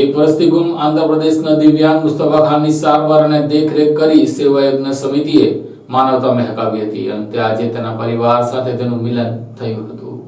એક વર્ષથી ગુમ આંધ્રપ્રદેશના દિવ્યાંગ મુસ્તફા ખાનની સારવાર અને દેખરેખ કરી સેવાયજ્ઞ સમિતિએ માનવતા મહેકાવી હતી. અને આજે તેના પરિવાર સાથે તેનું મિલન થયું હતું.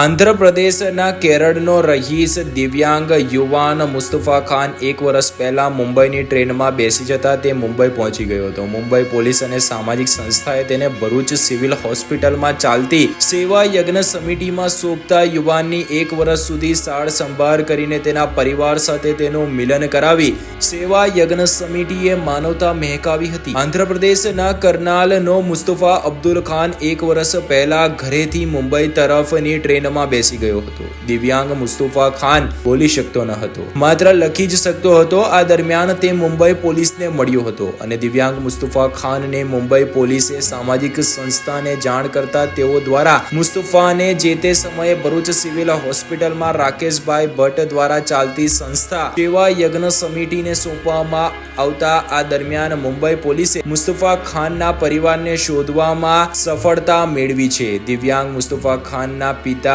આંધ્રપ્રદેશના કેરળનો રહીશ દિવ્યાંગ યુવાન મુસ્તફા ખાન એક વર્ષ પહેલા મુંબઈની ટ્રેનમાં બેસી જતા તે મુંબઈ પહોંચી ગયો હતો. મુંબઈ પોલીસ અને સામાજિક સંસ્થાએ તેને ભરૂચ સિવિલ હોસ્પિટલમાં ચાલતી સેવા યજ્ઞ સમિતિમાં સોંપતા યુવાનની એક વર્ષ સુધી સાળ સંભાળ કરીને તેના પરિવાર સાથે તેનું મિલન કરાવી સેવા યજ્ઞ સમિતિએ માનવતા મહેકાવી હતી. આંધ્રપ્રદેશના કરનાલનો મુસ્તફા અબ્દુલ ખાન એક વર્ષ પહેલા ઘરેથી મુંબઈ તરફની ટ્રેનમાં બેસી ગયો હતો. દિવ્યાંગ મુસ્તુફા ખાન બોલી શકતો ન હતો. માત્ર લખી જ શકતો હતો. આ દરમિયાન તે મુંબઈ પોલીસને મળ્યો હતો અને દિવ્યાંગ મુસ્તુફા ખાનને મુંબઈ પોલીસે સામાજિક સંસ્થાને જાણ કરતા તેઓ દ્વારા મુસ્તુફાને જે તે સમયે ભરૂચ સિવિલ હોસ્પિટલમાં રાકેશભાઈ ભટ્ટ દ્વારા ચાલતી સંસ્થા સેવા યજ્ઞ સમિતિને સોંપવામાં આવતા આ દરમિયાન મુંબઈ પોલીસે મુસ્તફા ખાનના પરિવારને શોધવામાં સફળતા મેળવી છે. દિવ્યાંગ મુસ્તફા ખાનના પિતા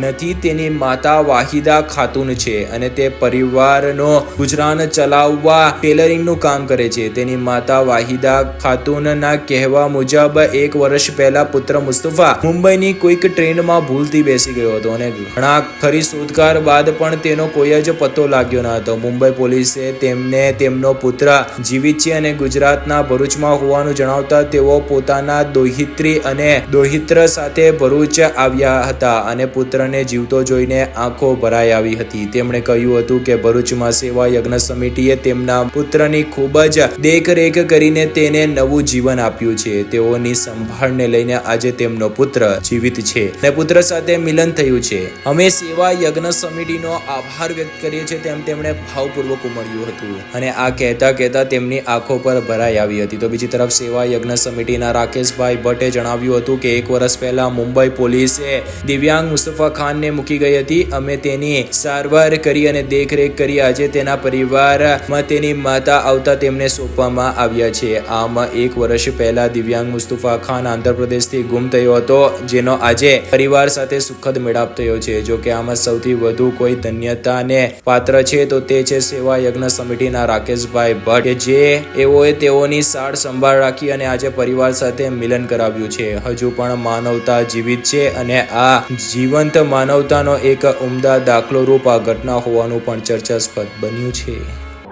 નથી. તેની માતા વાહિદા ખાતુન છે અને તે પરિવારનો ગુજરાન ચલાવવા ટેલરિંગનું કામ કરે છે. તેની માતા વાહિદા ખાતુનના કહેવા મુજબ એક વર્ષ પહેલા પુત્ર મુસ્તફા મુંબઈની કોઈક ટ્રેનમાં ભૂલથી બેસી ગયો હતો અને ઘણા ખરી શોધકાર બાદ પણ તેનો કોઈ જ પત્તો લાગ્યો ન હતો. મુંબઈ પોલીસે તેમને તેમનો પુત્ર જીવિત છે અને ગુજરાતના ભરૂચમાં હોવાનું જણાવતા તેઓ પોતાના દોહિત્રી અને દોહિત્ર સાથે ભરૂચ આવ્યા હતા અને પુત્રને જીવતો જોઈને આંખો ભરાઈ આવી હતી. તેમણે કહ્યું હતું કે ભરૂચમાં સેવા યજ્ઞ સમિતિએ તેમના પુત્રની ખૂબ જ દેખરેખ કરીને તેને નવું જીવન આપ્યું છે. તેઓની સંભાળને લઈને આજે તેમનો પુત્ર જીવિત છે અને પુત્ર સાથે મિલન થયું છે. અમે સેવા યજ્ઞ સમિતિનો આભાર વ્યક્ત કરીએ છીએ તેમ તેમણે ભાવપૂર્વક ઉમળ્યું હતું અને આ કહેતા કહેતા તેમની આંખો પર ભરાઈ આવી હતી. તો બીજી તરફ સેવા યજ્ઞ સમિતિના રાકેશભાઈ ભટ્ટે જણાવ્યું હતું કે એક વર્ષ પહેલા મુંબઈ પોલીસે દિવ્યાંગ મુસ્તફા ખાનને મૂકી ગઈ હતી. અમે તેની સારવાર કરી અને દેખરેખ કરી. આજે તેના પરિવારમાં તેની માતા આવતા તેમને સોંપવામાં આવ્યા છે. આમ એક વર્ષ પહેલા દિવ્યાંગ મુસ્તફા ખાન આંધ્રપ્રદેશથી ગુમ થયો હતો, જેનો આજે પરિવાર સાથે સુખદ મેળાપ થયો છે. જો કે આમાં સૌથી વધુ કોઈ ધન્યતાને પાત્ર છે, તો તે છે સેવા યજ્ઞ સમિતિના રાકેશભાઈ ભટ્ટ, જે એઓએ તેઓની સાર સંભાળ રાખી અને આજે પરિવાર સાથે મિલન કરાવ્યું છે. હજુ પણ માનવતા જીવિત છે અને આ જીવંત માનવતાનો એક ઉમદા દાખલો રૂપ આ ઘટના હોવાનું પણ ચર્ચાસ્પદ બન્યું છે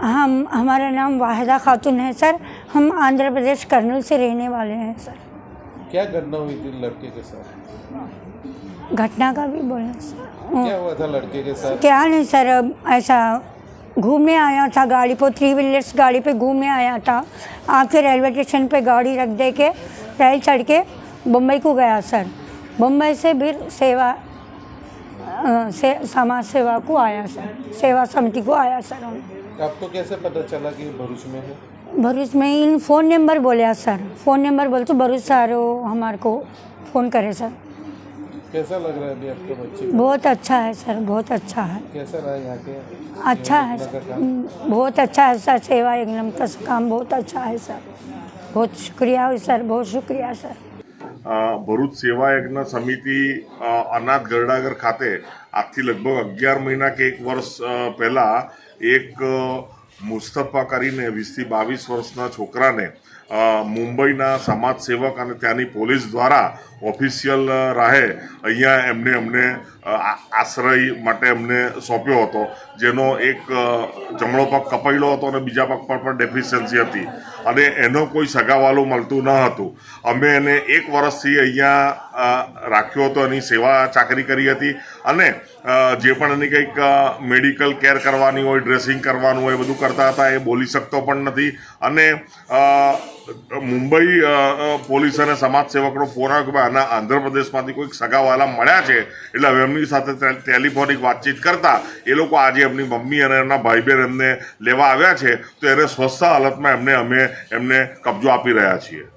हम हमारा नाम वाहिदा खातून है सर हम आंध्र प्रदेश करनूल से रहने वाले हैं सर क्या घटना हुई थी लड़के के साथ घटना का भी बोले सर क्या हुआ था लड़के के साथ क्या नहीं सर अब ऐसा घूमने आया था गाड़ी पर थ्री व्हीलर्स गाड़ी पे घूमने आया था आके रेलवे स्टेशन पे गाड़ी रख दे के रेल चढ़ के बम्बई को गया सर बम्बई से फिर सेवा से समाज सेवा को आया सर। सेवा समिति को आया सर आपको कैसे पता चला कि भरूच में है? भरूच में इन फ़ोन नंबर बोलिया सर। फ़ोन नंबर बोल तो भरूच सर हमारे को फ़ोन करे सर। कैसा लग रहा है अभी आपके बच्चे? बहुत अच्छा है सर बहुत अच्छा है। कैसा रहा यहाँ के? अच्छा है सर। हम्म, बहुत अच्छा है सर सेवा एकदम का काम बहुत अच्छा है सर। बहुत शुक्रिया सर बहुत शुक्रिया सर। ભરૂચ સેવા યજ્ઞ સમિતિ અનાથ ગરડાગર ખાતે આજથી લગભગ અગિયાર મહિના કે એક વર્ષ પહેલાં એક મુસ્તફા કરીને વીસથી બાવીસ વર્ષના છોકરાને મુંબઈના સમાજ સેવક અને ત્યાંની પોલીસ દ્વારા ઓફિશિયલ રાહે. અહીંયા એમને અમને આશ્રય માટે એમને સોંપ્યો હતો, જેનો એક જમણો પગ કપાયેલો હતો અને બીજા પગ પર પણ ડેફિશિયન્સી હતી. અને એનો કોઈ સગાવાલું મળતું ન હતું. અમે એને એક વર્ષથી અહીંયા રાખ્યો હતો, એની સેવા ચાકરી કરી હતી. અને જે પણ એની કંઈક મેડિકલ કેર કરવાની હોય ડ્રેસિંગ કરવાનું હોય, એ બધું કરતા હતા, એ બોલી શકતો પણ નથી. અને મુંબઈ પોલીસ અને સમાજ સેવકનો ફોન આવ્યો કે આના આંધ્રપ્રદેશમાંથી કોઈક સગાવાલા મળ્યા છે. એટલે હવે એમની સાથે ટેલિફોનિક વાતચીત કરતા એ લોકો આજે એમની મમ્મી અને એમના ભાઈ બહેન એમને લેવા આવ્યા છે. તો એને સ્વસ્થ હાલતમાં એમને, અમે એમને કબજો આપી રહ્યા છીએ.